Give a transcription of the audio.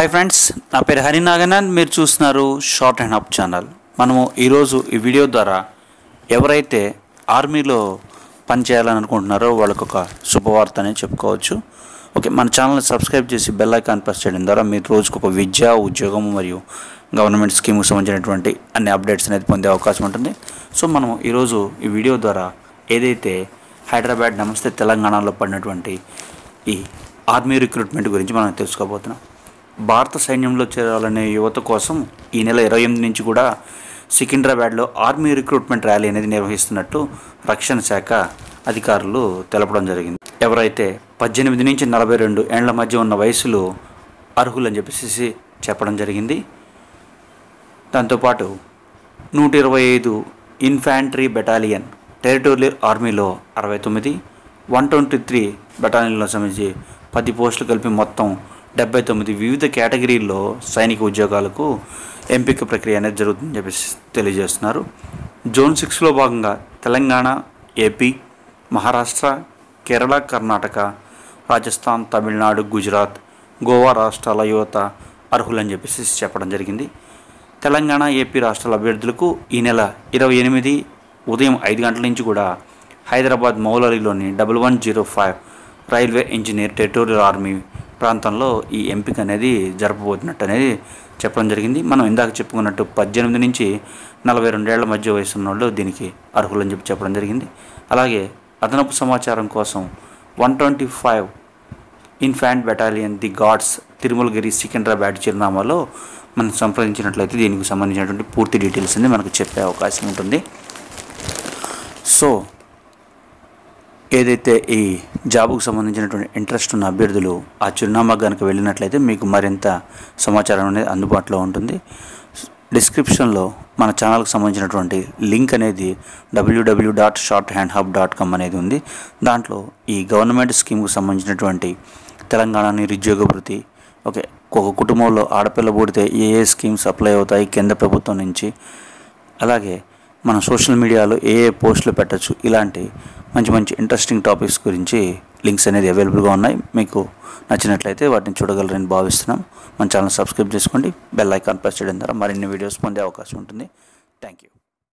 Hi friends నా పేరు హరినాగనాథ్ మీరు చూస్తున్నారు షార్ట్ అండ్ అప్ ఛానల్ మనము ఈరోజు ఈ వీడియో ద్వారా ఎవరైతే ఆర్మీలో పనిచేయాలని అనుకుంటున్నారో వాళ్ళకు ఒక శుభవార్త అనేది చెప్పుకోవచ్చు. ఓకే మన ఛానల్ని సబ్స్క్రైబ్ చేసి బెల్ ఐకాన్ ప్రెస్ చేయడం ద్వారా మీరు రోజుకు ఒక విద్య ఉద్యోగం మరియు గవర్నమెంట్ స్కీమ్కి సంబంధించినటువంటి అన్ని అప్డేట్స్ అనేది పొందే అవకాశం ఉంటుంది. సో మనము ఈరోజు ఈ వీడియో ద్వారా ఏదైతే హైదరాబాద్ నమస్తే తెలంగాణలో పడినటువంటి ఈ ఆర్మీ రిక్రూట్మెంట్ గురించి మనం తెలుసుకోబోతున్నాం. భారత సైన్యంలో చేరాలనే యువత కోసం ఈ నెల ఇరవై ఎనిమిది నుంచి కూడా సికింద్రాబాద్లో ఆర్మీ రిక్రూట్మెంట్ ర్యాలీ అనేది నిర్వహిస్తున్నట్టు రక్షణ శాఖ అధికారులు తెలపడం జరిగింది. ఎవరైతే పద్దెనిమిది నుంచి నలభై రెండు ఏండ్ల మధ్య ఉన్న వయసులో అర్హులని చెప్పేసి చెప్పడం జరిగింది. దాంతోపాటు నూట ఇరవై ఐదు ఇన్ఫాంట్రీ బెటాలియన్ టెరిటోరియల్ ఆర్మీలో అరవై తొమ్మిది వన్ ట్వంటీ త్రీ బెటాలియన్లో సంబంధించి పది పోస్టులు కలిపి మొత్తం డెబ్బై తొమ్మిది వివిధ కేటగిరీల్లో సైనిక ఉద్యోగాలకు ఎంపిక ప్రక్రియ అనేది జరుగుతుందని చెప్పేసి తెలియజేస్తున్నారు. జోన్ సిక్స్లో భాగంగా తెలంగాణ ఏపీ మహారాష్ట్ర కేరళ కర్ణాటక రాజస్థాన్ తమిళనాడు గుజరాత్ గోవా రాష్ట్రాల యువత అర్హులని చెప్పేసి చెప్పడం జరిగింది. తెలంగాణ ఏపీ రాష్ట్రాల అభ్యర్థులకు ఈ నెల ఇరవై ఎనిమిది ఉదయం ఐదు గంటల నుంచి కూడా Hyderabad మౌలరిలోని double one zero five railway engineer territorial army ప్రాంతంలో ఈ ఎంపిక అనేది జరపబోతున్నట్టు అనేది చెప్పడం జరిగింది. మనం ఇందాక చెప్పుకున్నట్టు పద్దెనిమిది నుంచి నలభై రెండేళ్ళ మధ్య వయసు ఉన్నోళ్ళు దీనికి అర్హులని చెప్పి చెప్పడం జరిగింది. అలాగే అదనపు సమాచారం కోసం one twenty five infantry battalion the guards Tirumalagiri Secunderabad చిరునామాలో మనం సంప్రదించినట్లయితే దీనికి సంబంధించినటువంటి పూర్తి డీటెయిల్స్ అనేది మనకు చెప్పే అవకాశం ఉంటుంది. సో ఏదైతే ఈ జాబుకు సంబంధించినటువంటి ఇంట్రెస్ట్ ఉన్న అభ్యర్థులు ఆ చిరునామా కనుక వెళ్ళినట్లయితే మీకు మరింత సమాచారం అనేది అందుబాటులో ఉంటుంది. డిస్క్రిప్షన్లో మన ఛానల్కి సంబంధించినటువంటి లింక్ అనేది WWW dot shorthand hub dot com అనేది ఉంది. దాంట్లో ఈ గవర్నమెంట్ స్కీమ్కి సంబంధించినటువంటి తెలంగాణ నిరుద్యోగ భృతి ఓకే ఒక కుటుంబంలో ఆడపిల్ల పుడితే ఏ ఏ స్కీమ్స్ అప్లై అవుతాయి కేంద్ర ప్రభుత్వం నుంచి అలాగే మన సోషల్ మీడియాలో ఏ ఏ పోస్టులు పెట్టచ్చు ఇలాంటి మంచి మంచి ఇంట్రెస్టింగ్ టాపిక్స్ గురించి లింక్స్ అనేది అవైలబుల్గా ఉన్నాయి. మీకు నచ్చినట్లయితే వాటిని చూడగలరని భావిస్తున్నాం. మన ఛానల్ సబ్స్క్రైబ్ చేసుకోండి. బెల్ ఐకాన్ ప్రెస్ చేయడం ద్వారా మరిన్ని వీడియోస్ పొందే అవకాశం ఉంటుంది. Thank you